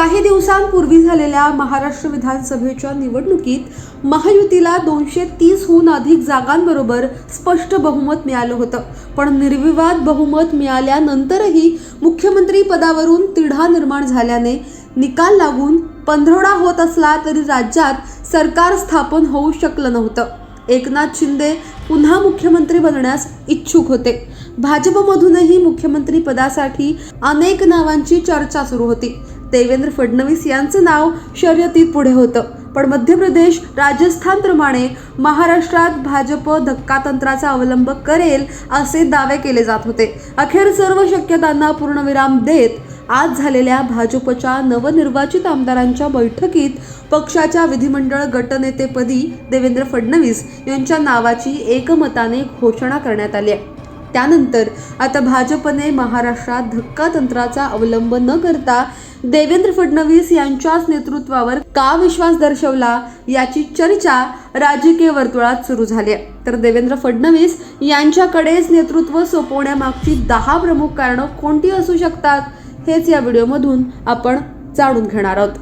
काही दिवसांपूर्वी झालेल्या महाराष्ट्र विधानसभेच्या निवडणुकीत महायुतीला दोनशे तीसहून अधिक जागांबरोबर स्पष्ट बहुमत मिळालं होतं. पण निर्विवाद बहुमत मिळाल्यानंतरही मुख्यमंत्री पदावरून तिढा निर्माण झाल्याने निकाल लागून पंधरवडा होत असला तरी राज्यात सरकार स्थापन होऊ शकलं नव्हतं. एकनाथ शिंदे पुन्हा मुख्यमंत्री बनण्यास इच्छुक होते. भाजपमधूनही मुख्यमंत्री पदासाठी अनेक नावांची चर्चा सुरू होती. देवेंद्र फडणवीस यांचं नाव शर्यतीत पुढे होतं. पण मध्य प्रदेश राजस्थानप्रमाणे महाराष्ट्रात भाजप धक्कातंत्राचा अवलंब करेल असे दावे केले जात होते. अखेर सर्व शक्यतांना पूर्णविराम देत आज झालेल्या भाजपच्या नवनिर्वाचित आमदारांच्या बैठकीत पक्षाच्या विधिमंडळ गटनेतेपदी देवेंद्र फडणवीस यांच्या नावाची एकमताने घोषणा करण्यात आली आहे. त्यानंतर आता भाजपने महाराष्ट्रात धक्कातंत्राचा अवलंब न करता देवेंद्र फडणवीस यांच्याच नेतृत्वावर का विश्वास दर्शवला याची चर्चा राजकीय वर्तुळात सुरू झाली आहे. तर देवेंद्र फडणवीस यांच्याकडेच नेतृत्व सोपवण्यामागची दहा प्रमुख कारणं कोणती असू शकतात हेच या व्हिडिओमधून आपण जाणून घेणार आहोत.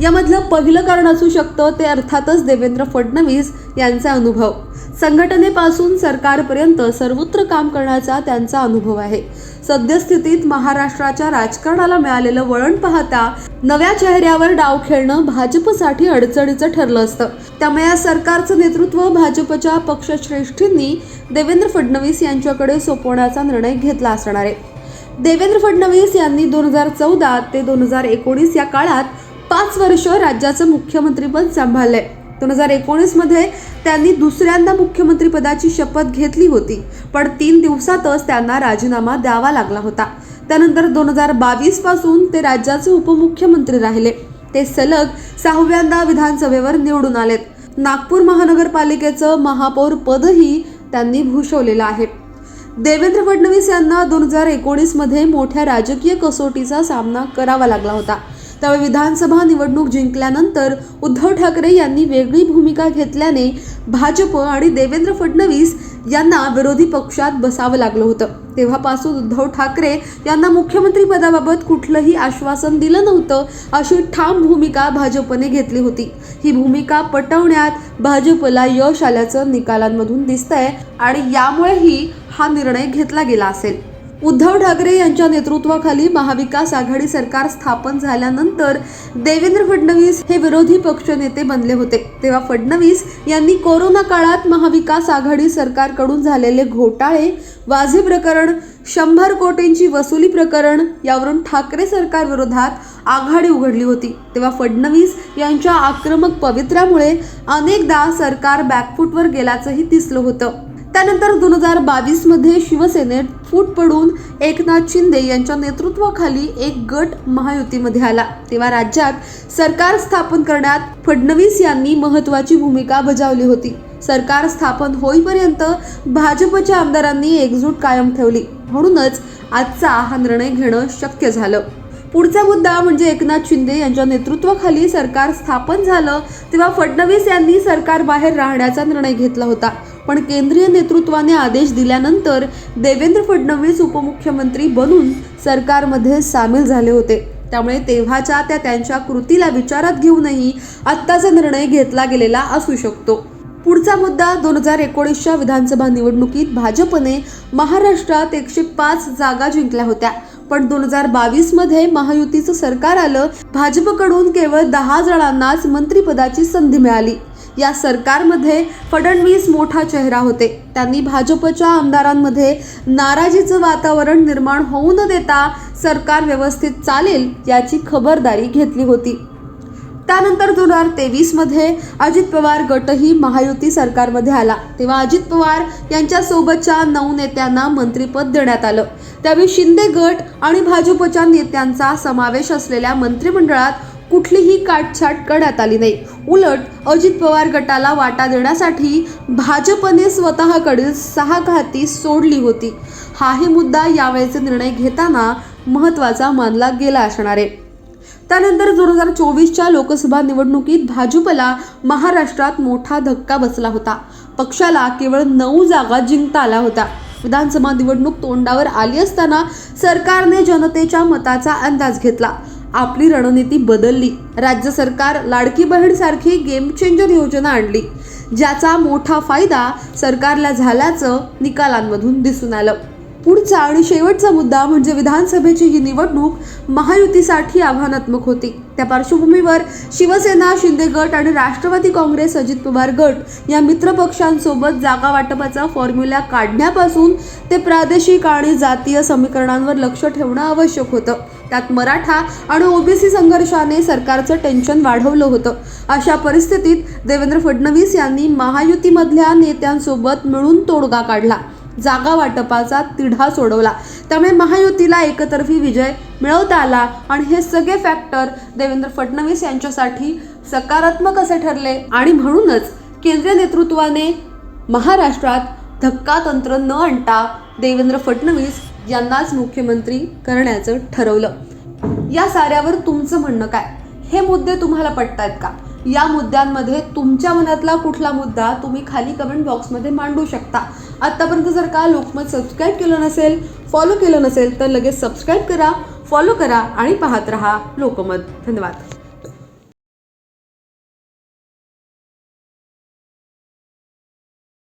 यामधलं पहिलं कारण असू शकतं ते अर्थातच देवेंद्र फडणवीस यांचा अनुभव. संघटनेपासून सरकारपर्यंत सर्वत्र काम करण्याचा त्यांचा अनुभव आहे. सद्यस्थितीत महाराष्ट्राच्या राजकारणाला मिळालेलं वळण पाहता नव्या चेहऱ्यावर डाव खेळणं भाजपसाठी अडचणीचं ठरलं असतं. त्यामुळे या सरकारचं नेतृत्व भाजपच्या पक्षश्रेष्ठींनी देवेंद्र फडणवीस यांच्याकडे सोपवण्याचा निर्णय घेतला असणार आहे. देवेंद्र फडणवीस यांनी दोन हजार चौदा ते दोन हजार एकोणीस या काळात पाच वर्ष राज्याचं मुख्यमंत्रीपद सांभाळलंय. दोन हजार एकोणीसमध्ये त्यांनी दुसऱ्यांदा मुख्यमंत्रीपदाची शपथ घेतली होती पण तीन दिवसातच त्यांना राजीनामा द्यावा लागला होता. त्यानंतर दोन हजार बावीसपासून ते राज्याचे उपमुख्यमंत्री राहिले. ते सलग सहाव्यांदा विधानसभेवर निवडून आलेत. नागपूर महानगरपालिकेचं महापौर पदही त्यांनी भूषवलेलं आहे. देवेंद्र फडणवीस यांना दोन हजार एकोणीसमध्ये मोठ्या राजकीय कसोटीचा सामना करावा लागला होता. त्यावेळी विधानसभा निवडणूक जिंकल्यानंतर उद्धव ठाकरे यांनी वेगळी भूमिका घेतल्याने भाजप आणि देवेंद्र फडणवीस यांना विरोधी पक्षात बसावं लागलं होतं. तेव्हापासून उद्धव ठाकरे यांना मुख्यमंत्री पदाबाबत कुठलंही आश्वासन दिलं नव्हतं अशी ठाम भूमिका भाजपने घेतली होती. ही भूमिका पटवण्यात भाजपला यश आल्याचं निकालांमधून दिसतंय आणि यामुळेही हा निर्णय घेतला गेला असेल. उद्धव ठाकरे यांच्या नेतृत्वाखाली महाविकास आघाडी सरकार स्थापन झाल्यानंतर देवेंद्र फडणवीस हे विरोधी पक्षनेते बनले होते. तेव्हा फडणवीस यांनी कोरोना काळात महाविकास आघाडी सरकारकडून झालेले घोटाळे वाझे प्रकरण शंभर कोटींची वसुली प्रकरण यावरून ठाकरे सरकार विरोधात आघाडी उघडली होती. तेव्हा फडणवीस यांच्या आक्रमक पवित्र्यामुळे अनेकदा सरकार बॅकफूटवर गेल्याचंही दिसलं होतं. त्यानंतर दोन हजार बावीसमध्ये शिवसेनेत फूट पडून एकनाथ शिंदे यांच्या नेतृत्वाखाली एक गट महायुतीमध्ये आला. तेव्हा राज्यात सरकार स्थापन करण्यात फडणवीस यांनी महत्वाची भूमिका बजावली होती. सरकार स्थापन होईपर्यंत भाजपच्या आमदारांनी एकजूट कायम ठेवली. म्हणूनच आजचा हा निर्णय घेणं शक्य झालं. पुढचा मुद्दा म्हणजे एकनाथ शिंदे यांच्या नेतृत्वाखाली सरकार स्थापन झालं तेव्हा फडणवीस यांनी सरकार बाहेर राहण्याचा निर्णय घेतला होता. पण केंद्रीय नेतृत्वाने आदेश दिल्यानंतर देवेंद्र फडणवीस उपमुख्यमंत्री बनून सरकारमध्ये सामील झाले होते. त्यामुळे तेव्हाच्या त्या त्यांच्या कृतीला विचारात घेऊनही आत्ताचा निर्णय घेतला गेलेला असू शकतो. पुढचा मुद्दा दोन हजार एकोणीसच्या विधानसभा निवडणुकीत भाजपने महाराष्ट्रात एकशे पाच जागा जिंकल्या होत्या. पण दोन हजार बावीसमध्ये महायुतीचं सरकार आलं भाजपकडून केवळ दहा जणांनाच मंत्रिपदाची संधी मिळाली. या सरकारमध्ये फडणवीस मोठा चेहरा होते. त्यांनी भाजपच्या आमदारांमध्ये नाराजीचं वातावरण निर्माण होऊ न देता सरकार व्यवस्थित चालेल याची खबरदारी घेतली होती. त्यानंतर दोन हजार तेवीसमध्ये अजित पवार गटही महायुती सरकारमध्ये आला. तेव्हा अजित पवार यांच्यासोबतच्या नऊ नेत्यांना मंत्रिपद देण्यात आलं. त्यावेळी शिंदे गट आणि भाजपच्या नेत्यांचा समावेश असलेल्या मंत्रिमंडळात कुठलीही काटछाट करण्यात आली नाही. उलट अजित पवार गटाला वाटा देण्यासाठी भाजपने स्वतःकडील सहा खाती सोडली होती. हाही मुद्दा यावेळेचे निर्णय घेताना महत्त्वाचा मानला गेला असणार आहे. त्यानंतर दोन हजार चोवीसच्या लोकसभा निवडणुकीत भाजपला महाराष्ट्रात मोठा धक्का बसला होता. पक्षाला केवळ नऊ जागा जिंकता आल्या होत्या. विधानसभा निवडणूक तोंडावर आली असताना सरकारने जनतेच्या मताचा अंदाज घेतला. आपली रणनीती बदलली. राज्य सरकार लाडकी बहीण सारखी गेम चेंजर योजना आणली. ज्याचा मोठा फायदा सरकारला झाल्याचं निकालांमधून दिसून आलं. पुढचा आणि शेवटचा मुद्दा म्हणजे विधानसभेची ही निवडणूक महायुतीसाठी आव्हानात्मक होती. त्या पार्श्वभूमीवर शिवसेना शिंदे गट आणि राष्ट्रवादी काँग्रेस अजित पवार गट या मित्रपक्षांसोबत जागा वाटपाचा फॉर्म्युला काढण्यापासून ते प्रादेशिक आणि जातीय समीकरणांवर लक्ष ठेवणं आवश्यक होतं. त्यात मराठा आणि ओबीसी संघर्षाने सरकारचं टेन्शन वाढवलं होतं. अशा परिस्थितीत देवेंद्र फडणवीस यांनी महायुतीमधल्या नेत्यांसोबत मिळून तोडगा काढला. जागा वाटपाचा तिढा सोडवला. त्यामुळे महायुतीला एकतर्फी विजय मिळवता आला आणि हे सगळे फॅक्टर देवेंद्र फडणवीस यांच्यासाठी सकारात्मक असे ठरले. आणि म्हणूनच केंद्रीय नेतृत्वाने महाराष्ट्रात धक्का तंत्र न आणता देवेंद्र फडणवीस यांनाच मुख्यमंत्री करण्याचं ठरवलं. या साऱ्यावर तुमचं म्हणणं काय? हे मुद्दे तुम्हाला पटतायत का? या मुद्द्यांमध्ये तुमच्या मनातला कुठला मुद्दा तुम्ही खाली कमेंट बॉक्समध्ये मांडू शकता. आत्तापर्यंत जर का लोकमत सबस्क्राईब केलं नसेल फॉलो केलं नसेल तर लगेच सबस्क्राईब करा फॉलो करा आणि पाहत रहा लोकमत. धन्यवाद.